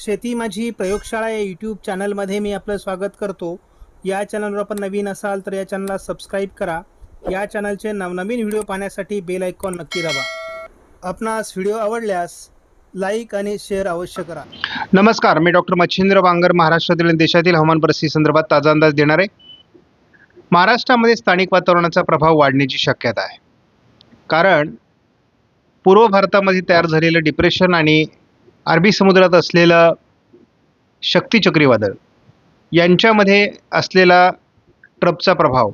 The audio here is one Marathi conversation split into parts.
शेती माझी प्रयोगशाळा या यूट्यूब चॅनलमध्ये मी आपलं स्वागत करतो. या चॅनलवर आपण नवीन असाल तर या चॅनलला सबस्क्राईब करा. या चॅनलचे नवनवीन व्हिडिओ पाहण्यासाठी बेल आयकॉन नक्की दाबा. आपणास व्हिडिओ आवडल्यास लाईक आणि शेअर अवश्य करा. नमस्कार मी डॉक्टर मच्छिंद्र बांगर महाराष्ट्रातील आणि देशातील हवामान परिस्थिती संदर्भात ताजा अंदाज देणार. आहे महाराष्ट्रामध्ये स्थानिक वातावरणाचा प्रभाव वाढण्याची शक्यता आहे. कारण पूर्व भारतामध्ये तयार झालेलं डिप्रेशन आणि अरबी समुद्रात असलेलं शक्ती चक्रीवादळ यांच्यामध्ये असलेला ट्रपचा प्रभाव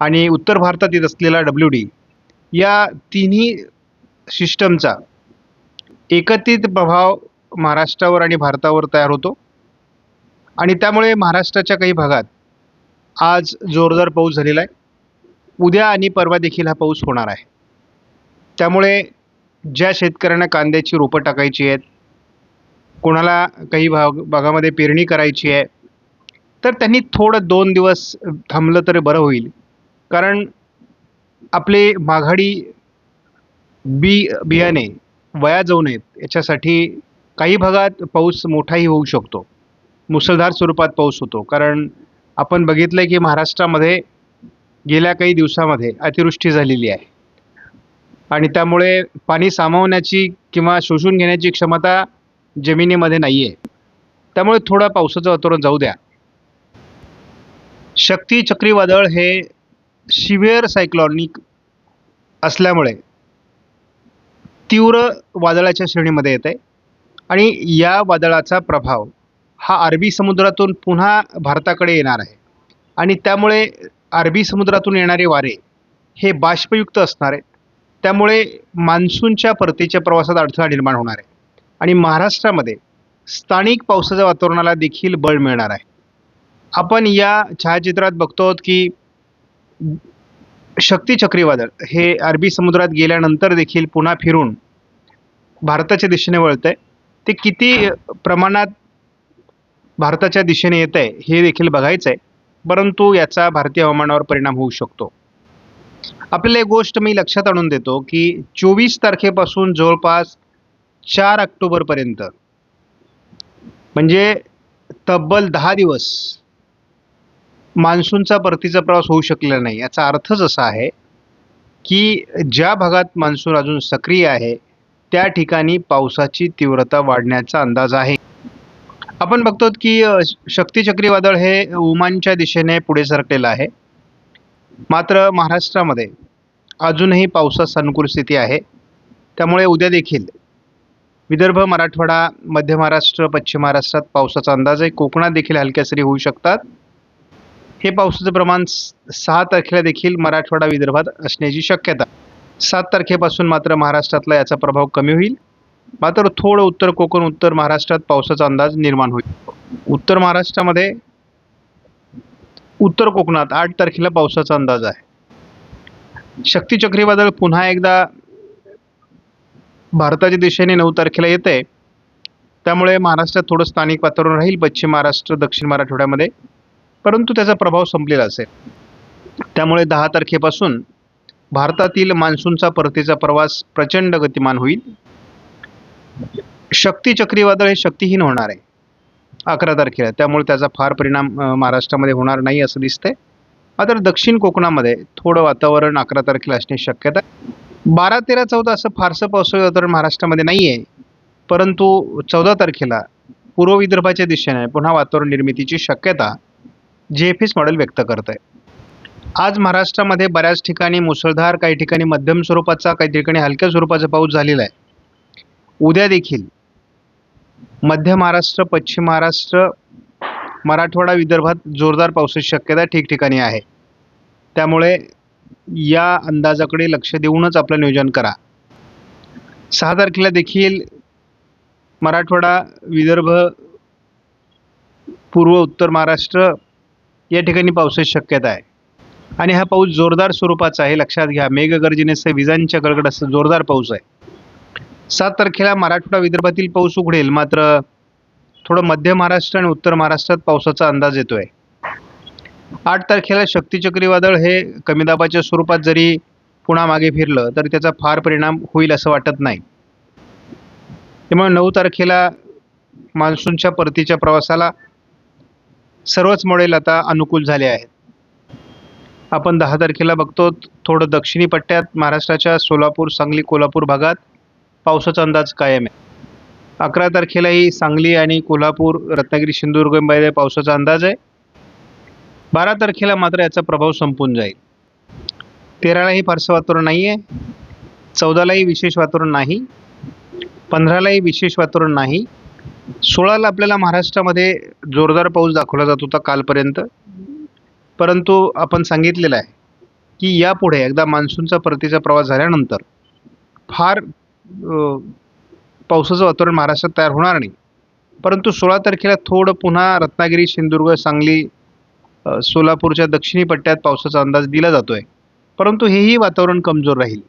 आणि उत्तर भारतात येत असलेला डब्ल्यू डी या तिन्ही सिस्टमचा एकत्रित प्रभाव महाराष्ट्रावर आणि भारतावर तयार होतो. आणि त्यामुळे महाराष्ट्राच्या काही भागात आज जोरदार पाऊस झालेला आहे. उद्या आणि परवा देखील हा पाऊस होणार आहे. त्यामुळे ज्या शेतकऱ्यांना कांद्याची रोपं टाकायची आहेत कोणाला काही भाग भागामध्ये पेरणी करायची आहे तर त्यांनी थोडं दोन दिवस थांबलं तर बरं होईल. कारण आपले माघाडी बी बियाणे वया जाऊ नयेत याच्यासाठी काही भागात पाऊस मोठाही होऊ शकतो. मुसळधार स्वरूपात पाऊस होतो. कारण आपण बघितलं आहे की महाराष्ट्रामध्ये गेल्या काही दिवसामध्ये अतिवृष्टी झालेली आहे. आणि त्यामुळे पाणी सामावण्याची किंवा शोषून घेण्याची क्षमता जमिनीमध्ये नाही आहे त्यामुळे थोडं पावसाचं वातावरण जाऊ द्या. शक्ती चक्रीवादळ हे शिवेअर सायक्लॉनिक असल्यामुळे तीव्र वादळाच्या श्रेणीमध्ये येत आहे आणि या वादळाचा प्रभाव हा अरबी समुद्रातून पुन्हा भारताकडे येणार आहे. आणि त्यामुळे अरबी समुद्रातून येणारे वारे हे बाष्पयुक्त असणार आहेत. त्यामुळे मान्सूनच्या परतीच्या प्रवासात अडथळा निर्माण होणार आहे. आणि महाराष्ट्रामध्ये स्थानिक पावसाच्या वातावरणाला देखील बळ मिळणार आहे. आपण या छायाचित्रात बघतो आहोत की शक्ती चक्रीवादळ हे अरबी समुद्रात गेल्यानंतर देखील पुन्हा फिरून भारताच्या दिशेने वळत आहे ते किती प्रमाणात भारताच्या दिशेने येत आहे हे देखील बघायचं आहे परंतु याचा भारतीय हवामानावर परिणाम होऊ शकतो. आपल्याला एक गोष्ट मी लक्षात आणून देतो की चोवीस तारखेपासून जवळपास चार ऑक्टोबरपर्यंत. म्हणजे तब्बल दहा दिवस मान्सूनचा परतीचा प्रवास होऊ शकलेला नाही. याचा अर्थच असा आहे की ज्या भागात मान्सून अजून सक्रिय आहे त्या ठिकाणी पावसाची तीव्रता वाढण्याचा अंदाज आहे. आपण बघतो की शक्ती चक्रीवादळ हे ओमानच्या दिशेने पुढे सरकलेलं आहे. मात्र महाराष्ट्रामध्ये अजूनही पावसास अनुकूल स्थिती आहे. त्यामुळे उद्या देखील विदर्भ मराठवाडा मध्य महाराष्ट्र पश्चिम महाराष्ट्रात पावसाचा अंदाज आहे कोकणात देखील हलक्या सरी होऊ शकतात. हे पावसाचं प्रमाण स- सहा तारखेला देखील मराठवाडा विदर्भात असण्याची शक्यता. सात तारखेपासून मात्र महाराष्ट्रातला याचा प्रभाव कमी होईल. मात्र थोडं उत्तर कोकण उत्तर महाराष्ट्रात पावसाचा अंदाज निर्माण होईल. उत्तर महाराष्ट्रामध्ये उत्तर कोकणात आठ तारखेला पावसाचा अंदाज आहे. शक्ती चक्रीवादळ पुन्हा एकदा भारताच्या दिशेने नऊ तारखेला येते त्यामुळे महाराष्ट्रात थोडं स्थानिक वातावरण राहील पश्चिम महाराष्ट्र दक्षिण मराठवाड्यामध्ये. परंतु त्याचा प्रभाव संपलेला असेल. त्यामुळे दहा तारखेपासून भारतातील मान्सूनचा परतीचा प्रवास प्रचंड गतिमान होईल. शक्ती चक्रीवादळ हे शक्तिहीन होणार आहे. अकरा तारखेला. त्यामुळे त्याचा फार परिणाम महाराष्ट्रामध्ये होणार नाही असं दिसतंय. मात्र दक्षिण कोकणामध्ये थोडं वातावरण अकरा तारखेला असण्याची शक्यता आहे. बारा तेरा चौदा असं फारसं पावसाळी वातावरण महाराष्ट्रामध्ये नाही आहे परंतु चौदा तारखेला पूर्व विदर्भाच्या दिशेने पुन्हा वातावरण निर्मितीची शक्यता जे एफ एस मॉडेल व्यक्त करत आहे आज महाराष्ट्रामध्ये बऱ्याच ठिकाणी मुसळधार काही ठिकाणी मध्यम स्वरूपाचा काही ठिकाणी हलक्या स्वरूपाचा पाऊस झालेला आहे. उद्या देखील मध्य महाराष्ट्र पश्चिम महाराष्ट्र मराठवाडा विदर्भात जोरदार पावसाची शक्यता ठिकठिकाणी आहे. त्यामुळे या अंदाजाकडे लक्ष देऊनच आपलं नियोजन करा. सहा तारखेला देखील मराठवाडा विदर्भ पूर्व उत्तर महाराष्ट्र या ठिकाणी पावसाची शक्यता आहे. आणि हा पाऊस जोरदार स्वरूपाचा आहे लक्षात घ्या. मेघगर्जनेसह विजांच्या गडगडासह जोरदार पाऊस आहे. सात तारखेला मराठवाडा विदर्भातील पाऊस उघडेल मात्र थोडं मध्य महाराष्ट्र आणि उत्तर महाराष्ट्रात पावसाचा अंदाज येतो आहे आठ तारखेला शक्ती चक्रीवादळ हे कमी दाबाच्या स्वरूपात जरी पुन्हा मागे फिरलं तर त्याचा फार परिणाम होईल असं वाटत नाही. त्यामुळे नऊ तारखेला मान्सूनच्या परतीच्या प्रवासाला सर्वच मॉडेल आता अनुकूल झाले आहेत. आपण दहा तारखेला बघतो थोडं दक्षिणी पट्ट्यात महाराष्ट्राच्या सोलापूर सांगली कोल्हापूर भागात पावसाचा अंदाज कायम आहे. अकरा तारखेलाही सांगली आणि कोल्हापूर रत्नागिरी सिंधुदुर्गमध्ये पावसाचा अंदाज आहे. बारा तारखेला मात्र याचा प्रभाव संपून जाईल. तेरालाही फारसं वातावरण नाही आहे चौदालाही विशेष वातावरण नाही. पंधरालाही विशेष वातावरण नाही. सोळाला आपल्याला महाराष्ट्रामध्ये जोरदार पाऊस दाखवला जात होता कालपर्यंत. परंतु आपण सांगितलेलं आहे की यापुढे एकदा मान्सूनचा परतीचा प्रवास झाल्यानंतर फार पावसाचं वातावरण महाराष्ट्रात तयार होणार नाही. परंतु सोळा तारखेला थोडं पुन्हा रत्नागिरी सिंधुदुर्ग सांगली सोलापूरच्या दक्षिणी पट्ट्यात पावसाचा अंदाज दिला जातोय. परंतु हेही वातावरण कमजोर राहील.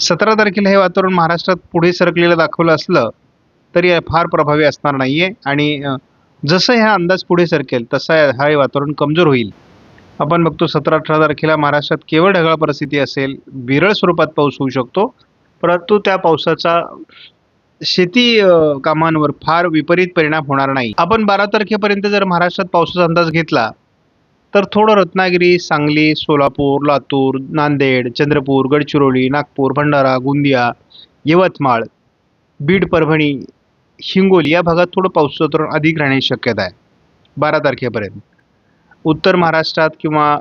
सतरा तारखेला हे वातावरण महाराष्ट्रात पुढे सरकलेलं दाखवलं असलं तरी फार प्रभावी असणार नाही आहे आणि जसं हा अंदाज पुढे सरकेल तसा हा हे वातावरण कमजोर होईल. आपण बघतो सतरा अठरा तारखेला महाराष्ट्रात केवळ ढगाळ परिस्थिती असेल विरळ स्वरूपात पाऊस होऊ शकतो. परंतु त्या पावसाचा शेती कामांवर फार विपरीत परिणाम होणार नाही. आपण बारा तारखेपर्यंत जर महाराष्ट्रात पावसाचा अंदाज घेतला तर थोडं रत्नागिरी सांगली सोलापूर लातूर नांदेड चंद्रपूर गडचिरोली नागपूर भंडारा गोंदिया यवतमाळ बीड परभणी हिंगोली या भागात थोडं पावसाचं अधिक राहण्याची शक्यता आहे. बारा तारखेपर्यंत. उत्तर महाराष्ट्रात किंवा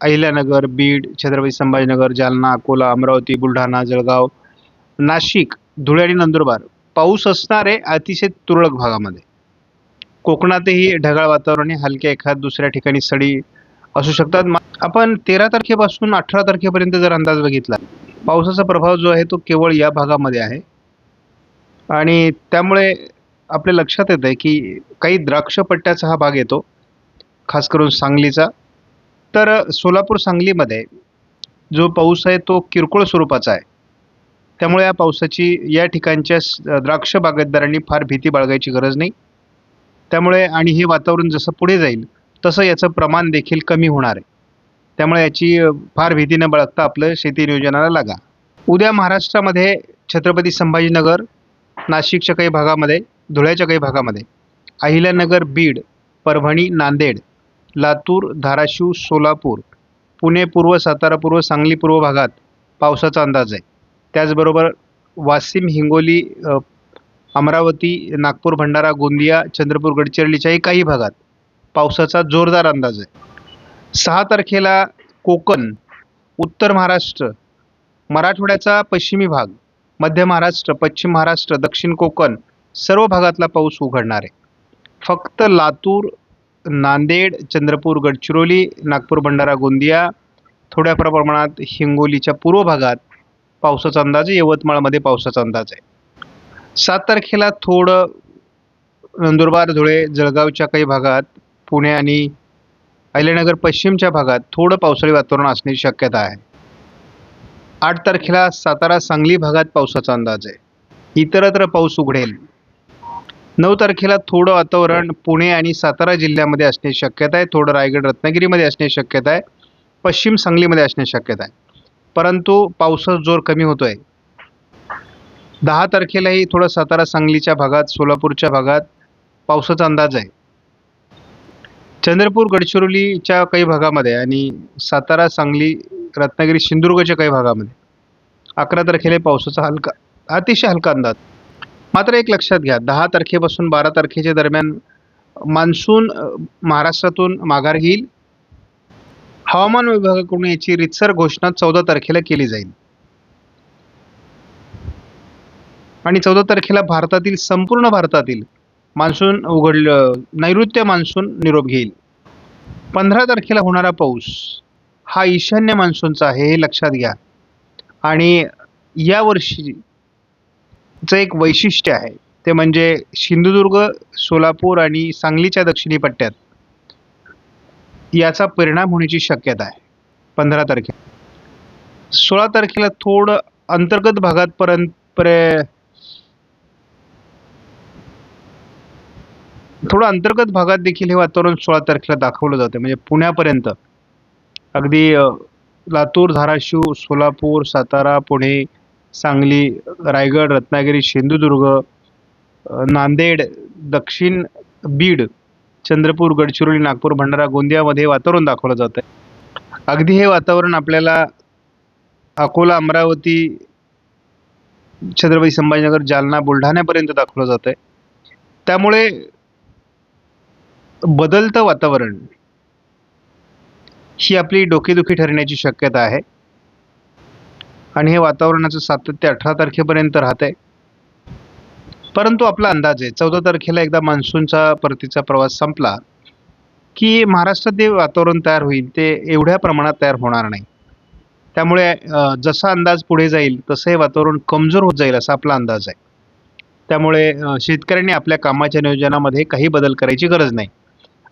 अहिल्यानगर बीड छत्रपती संभाजीनगर जालना अकोला अमरावती बुलढाणा जळगाव नाशिक धुळे आणि नंदुरबार पाऊस असणार आहे अतिशय तुरळक भागामध्ये. कोकणातही ढगाळ वातावरण हलक्या एखाद दुसऱ्या ठिकाणी सडी असू शकतात. आपण तेरा तारखेपासून अठरा तारखेपर्यंत जर अंदाज बघितला पावसाचा प्रभाव जो आहे तो केवळ या भागामध्ये आहे. आणि त्यामुळे आपल्या लक्षात येतं आहे की काही द्राक्ष पट्ट्याचा हा भाग येतो खास करून सांगलीचा. तर सोलापूर सांगलीमध्ये जो पाऊस आहे तो किरकोळ स्वरूपाचा आहे. त्यामुळे या पावसाची या ठिकाणच्या स- द्राक्ष बागायतदारांनी फार भीती बाळगायची गरज नाही. त्यामुळे आणि हे वातावरण जसं पुढे जाईल तसं याचं प्रमाण देखील कमी होणार आहे. त्यामुळे याची फार भीती न बाळगता आपलं शेती नियोजनाला लागा. उद्या महाराष्ट्रामध्ये छत्रपती संभाजीनगर नाशिकच्या काही भागामध्ये धुळ्याच्या काही भागामध्ये अहिल्यानगर बीड परभणी नांदेड लातूर धाराशिव सोलापूर पुणे पूर्व सातारा पूर्व सांगली पूर्व भागात पावसाचा अंदाज आहे. त्याचबरोबर वाशिम हिंगोली अमरावती नागपूर भंडारा गोंदिया चंद्रपूर गडचिरोलीच्याही काही भागात पावसाचा जोरदार अंदाज आहे. सहा तारखेला कोकण उत्तर महाराष्ट्र मराठवाड्याचा पश्चिमी भाग मध्य महाराष्ट्र पश्चिम महाराष्ट्र दक्षिण कोकण सर्व भागातला पाऊस उघडणार आहे. फक्त लातूर नांदेड चंद्रपूर गडचिरोली नागपूर भंडारा गोंदिया थोड्या प्रमाणात हिंगोलीच्या पूर्व भागात पावसाचा अंदाज आहे. यवतमाळमध्ये पावसाचा अंदाज आहे. सात तारखेला थोडं नंदुरबार धुळे जळगावच्या काही भागात पुणे आणि अहिल्यानगर पश्चिमच्या भागात थोडं पावसाळी वातावरण असण्याची शक्यता आहे. आठ तारखेला सातारा सांगली भागात पावसाचा अंदाज आहे. इतरत्र पाऊस उघडेल. नऊ तारखेला थोडं वातावरण पुणे आणि सातारा जिल्ह्यामध्ये असण्याची शक्यता आहे. थोडं रायगड रत्नागिरीमध्ये असण्याची शक्यता आहे. पश्चिम सांगलीमध्ये असण्याची शक्यता आहे. परंतु पावसाचा जोर कमी होतो आहे दहा तारखेलाही थोडं सातारा सांगलीच्या भागात सोलापूरच्या भागात पावसाचा अंदाज आहे. चंद्रपूर गडचिरोलीच्या काही भागामध्ये आणि सातारा सांगली रत्नागिरी सिंधुदुर्गच्या काही भागामध्ये अकरा तारखेला पावसाचा हलका अतिशय हलका अंदाज. मात्र एक लक्षात घ्या दहा तारखेपासून बारा तारखेच्या दरम्यान मान्सून महाराष्ट्रातून माघार घेईल. हवामान विभागाकडून याची रितसर घोषणा चौदा तारखेला केली जाईल. आणि चौदा तारखेला भारतातील संपूर्ण भारतातील मान्सून उघडलं नैऋत्य मान्सून निरोप घेईल. पंधरा तारखेला होणारा पाऊस हा ईशान्य मान्सूनचा आहे हे लक्षात घ्या. आणि यावर्षीचं एक वैशिष्ट्य आहे ते म्हणजे सिंधुदुर्ग सोलापूर आणि सांगलीच्या दक्षिणी पट्ट्यात याचा परिणाम होण्याची शक्यता आहे पंधरा तारखेला सोळा तारखेला थोडं अंतर्गत भागात पर्यंत पर्य- थोडं अंतर्गत भागात देखील हे वातावरण सोळा तारखेला दाखवलं जातं. म्हणजे पुण्यापर्यंत. अगदी लातूर धाराशिव सोलापूर सातारा पुणे सांगली रायगड रत्नागिरी सिंधुदुर्ग नांदेड दक्षिण बीड चंद्रपूर गडचिरोली नागपूर भंडारा गोंदियामध्ये वातावरण दाखवलं जातं आहे अगदी हे वातावरण आपल्याला अकोला अमरावती छत्रपती संभाजीनगर जालना बुलढाण्यापर्यंत दाखवलं जातं आहे त्यामुळे बदलतं वातावरण ही आपली डोकेदुखी ठरण्याची शक्यता आहे. आणि हे वातावरणाचं सातत्य अठरा तारखेपर्यंत राहत आहे परंतु आपला अंदाज आहे. चौदा तारखेला एकदा मान्सूनचा परतीचा प्रवास संपला की महाराष्ट्रात जे वातावरण तयार होईल ते एवढ्या प्रमाणात तयार होणार नाही. त्यामुळे जसा अंदाज पुढे जाईल तसं हे वातावरण कमजोर होत जाईल असा आपला अंदाज आहे. त्यामुळे शेतकऱ्यांनी आपल्या कामाच्या नियोजनामध्ये काही बदल करायची गरज नाही.